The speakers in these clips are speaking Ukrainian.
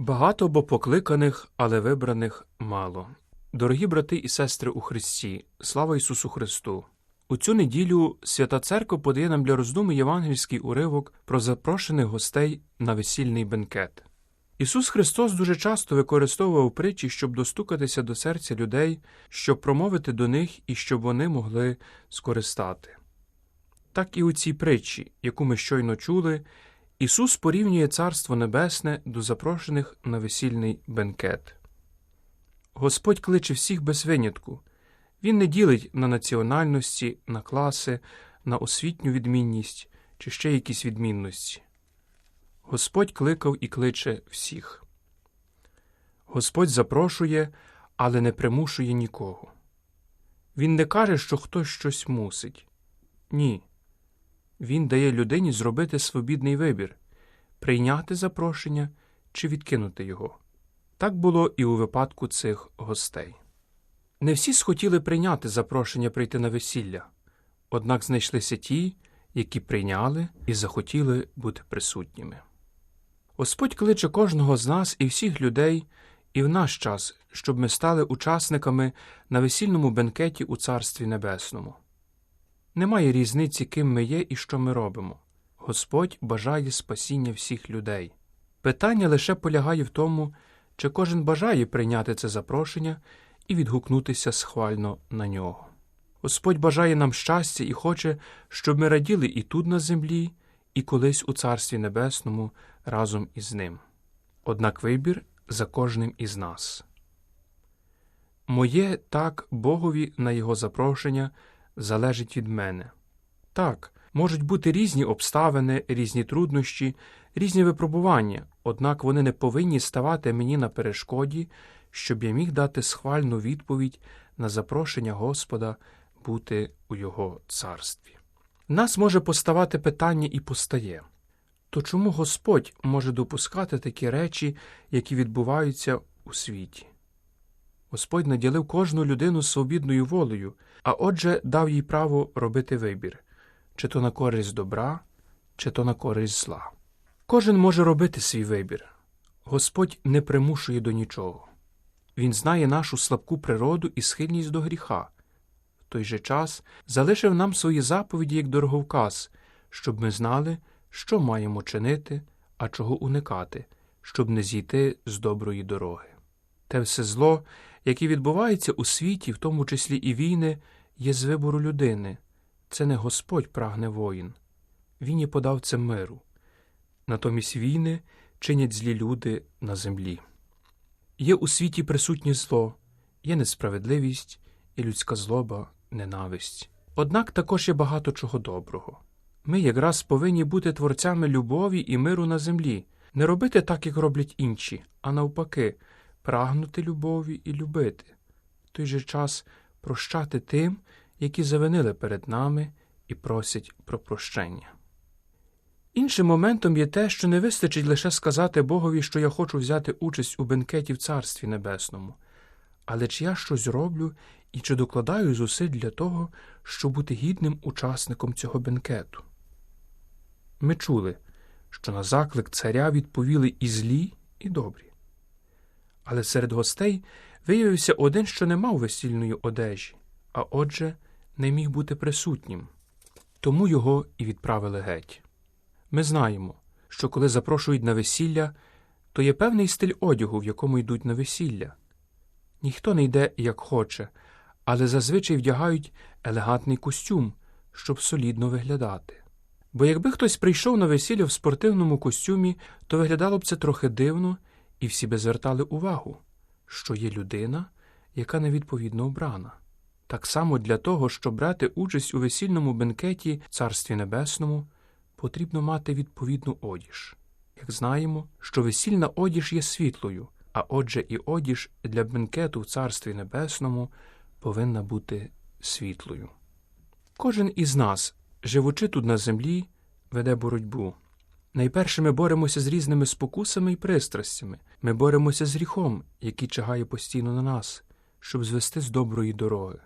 Багато бо покликаних, але вибраних мало. Дорогі брати і сестри у Христі, слава Ісусу Христу! У цю неділю Свята Церква подає нам для роздуму євангельський уривок про запрошених гостей на весільний бенкет. Ісус Христос дуже часто використовував притчі, щоб достукатися до серця людей, щоб промовити до них і щоб вони могли скористати. Так і у цій притчі, яку ми щойно чули, Ісус порівнює Царство Небесне до запрошених на весільний бенкет. Господь кличе всіх без винятку. Він не ділить на національності, на класи, на освітню відмінність чи ще якісь відмінності. Господь кликав і кличе всіх. Господь запрошує, але не примушує нікого. Він не каже, що хтось щось мусить. Ні. Він дає людині зробити свобідний вибір прийняти запрошення чи відкинути його. Так було і у випадку цих гостей. Не всі схотіли прийняти запрошення прийти на весілля, однак знайшлися ті, які прийняли і захотіли бути присутніми. Господь кличе кожного з нас і всіх людей і в наш час, щоб ми стали учасниками на весільному бенкеті у Царстві Небесному. Немає різниці, ким ми є і що ми робимо. Господь бажає спасіння всіх людей. Питання лише полягає в тому, чи кожен бажає прийняти це запрошення і відгукнутися схвально на нього. Господь бажає нам щастя і хоче, щоб ми раділи і тут на землі, і колись у Царстві Небесному разом із ним. Однак вибір за кожним із нас. Моє так Богові на його запрошення залежить від мене. Так, можуть бути різні обставини, різні труднощі, різні випробування, однак вони не повинні ставати мені на перешкоді, щоб я міг дати схвальну відповідь на запрошення Господа бути у Його царстві. Нас може поставати питання і постає то чому Господь може допускати такі речі, які відбуваються у світі? Господь наділив кожну людину свобідною волею, а отже дав їй право робити вибір чи то на користь добра, чи то на користь зла. Кожен може робити свій вибір. Господь не примушує до нічого. Він знає нашу слабку природу і схильність до гріха. В той же час залишив нам свої заповіді як дороговказ, щоб ми знали, що маємо чинити, а чого уникати, щоб не зійти з доброї дороги. Те все зло, яке відбувається у світі, в тому числі і війни, є з вибору людини. Це не Господь прагне воїн. Він і подав це миру. Натомість війни чинять злі люди на землі. Є у світі присутнє зло, є несправедливість і людська злоба, ненависть. Однак також є багато чого доброго. Ми якраз повинні бути творцями любові і миру на землі, не робити так, як роблять інші, а навпаки, прагнути любові і любити, в той же час прощати тим, які завинили перед нами і просять про прощення. Іншим моментом є те, що не вистачить лише сказати Богові, що я хочу взяти участь у бенкеті в Царстві Небесному, але чи я щось роблю і чи докладаю зусиль для того, щоб бути гідним учасником цього бенкету. Ми чули, що на заклик царя відповіли і злі, і добрі. Але серед гостей виявився один, що не мав весільної одежі, а отже, не міг бути присутнім. Тому його і відправили геть. Ми знаємо, що коли запрошують на весілля, то є певний стиль одягу, в якому йдуть на весілля. Ніхто не йде, як хоче, але зазвичай вдягають елегантний костюм, щоб солідно виглядати. Бо якби хтось прийшов на весілля в спортивному костюмі, то виглядало б це трохи дивно, і всі би звертали увагу, що є людина, яка невідповідно обрана. Так само для того, щоб брати участь у весільному бенкеті Царстві Небесному, потрібно мати відповідну одіж. Як знаємо, що весільна одіж є світлою, а отже, і одіж для бенкету в Царстві Небесному повинна бути світлою. Кожен із нас, живучи тут на землі, веде боротьбу. Найперше ми боремося з різними спокусами і пристрастями, ми боремося з гріхом, який чагає постійно на нас, щоб звести з доброї дороги.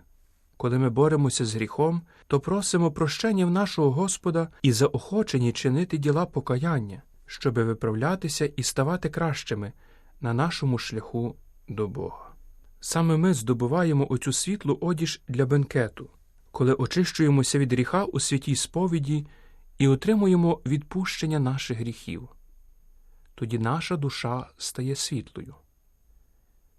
Коли ми боремося з гріхом, то просимо прощення в нашого Господа і заохочені чинити діла покаяння, щоби виправлятися і ставати кращими, на нашому шляху до Бога. Саме ми здобуваємо оцю світлу одіж для бенкету, коли очищуємося від гріха у святій сповіді і отримуємо відпущення наших гріхів. Тоді наша душа стає світлою.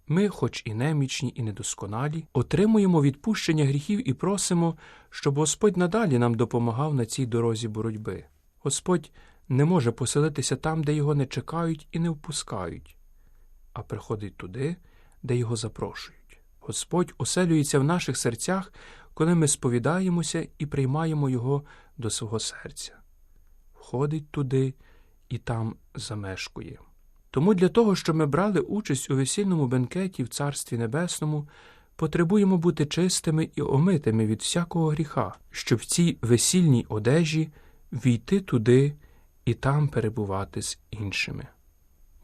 Ми, хоч і немічні, і недосконалі, отримуємо відпущення гріхів і просимо, щоб Господь надалі нам допомагав на цій дорозі боротьби. Господь не може поселитися там, де його не чекають і не впускають, а приходить туди, де його запрошують. Господь оселюється в наших серцях, коли ми сповідаємося і приймаємо Його до свого серця. Входить туди і там замешкує. Тому для того, щоб ми брали участь у весільному бенкеті в Царстві Небесному, потребуємо бути чистими і омитими від всякого гріха, щоб в цій весільній одежі війти туди і там перебувати з іншими.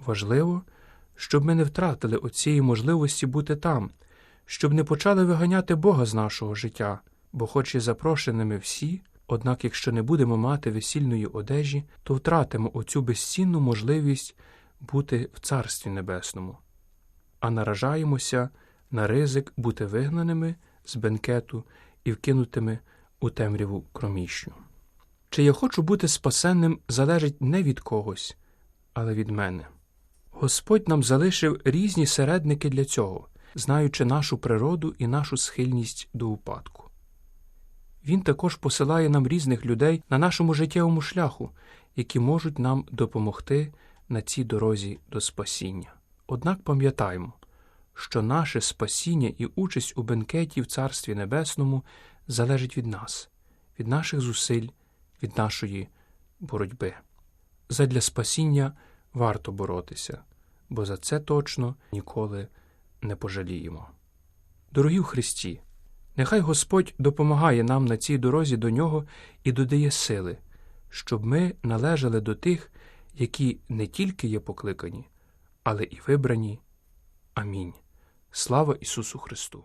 Важливо, щоб ми не втратили оцієї можливості бути там, щоб не почали виганяти Бога з нашого життя, бо, хоч і запрошеними всі, однак, якщо не будемо мати весільної одежі, то втратимо оцю безцінну можливість бути в Царстві Небесному, а наражаємося на ризик бути вигнаними з бенкету і вкинутими у темряву кроміщу. Чи я хочу бути спасенним залежить не від когось, але від мене. Господь нам залишив різні середники для цього, знаючи нашу природу і нашу схильність до упадку. Він також посилає нам різних людей на нашому життєвому шляху, які можуть нам допомогти на цій дорозі до спасіння. Однак пам'ятаймо, що наше спасіння і участь у бенкеті в Царстві Небесному залежить від нас, від наших зусиль, від нашої боротьби. Задля спасіння варто боротися, бо за це точно ніколи не пожаліємо. Дорогі в Христі, нехай Господь допомагає нам на цій дорозі до Нього і додає сили, щоб ми належали до тих, які не тільки є покликані, але і вибрані. Амінь. Слава Ісусу Христу!